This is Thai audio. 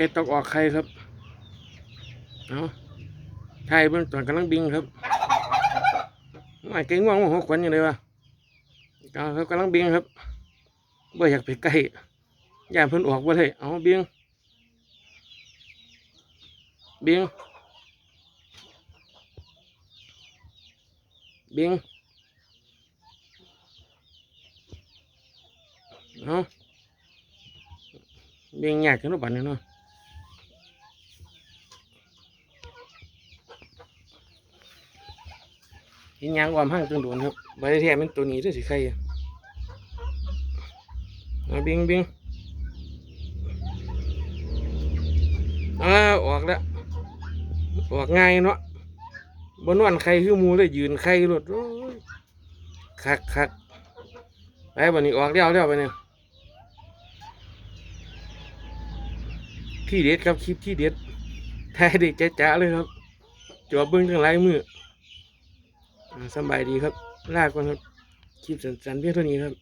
แกตกออกไข่ครับเอาไข่เบิ่งตอนกำลังบิงครับไม่เก่งว่างหัวขวัญอย่างไรวะเอากำลังบิงครับบ่อยากไปใกล้ย่านเพิ่นออกบ่ได้เอาบิงบิงบิงเอาบิงยากจังเนาะบัดนี้เนาะ เห็นยางความห้างตึงโดนครับใบแท้เป็นตัวนี้ด้วยสิใครอะเอาบิงบิงอ่าออกแล้วออกง่ายเนาะบนวันใครคือมูเลยยืนใครรถโอ้ยคักคักไปบันนี้ออกแล้วแล้วไปเนี่ยที่เด็ดครับคลิปที่เด็ดแท้เด็กจ้าๆเลยครับจอบเบิ้งทั้งหลายมือ สบายดีครับ ลาก่อนครับ คลิปสั้นๆเพียงเท่านี้ครับ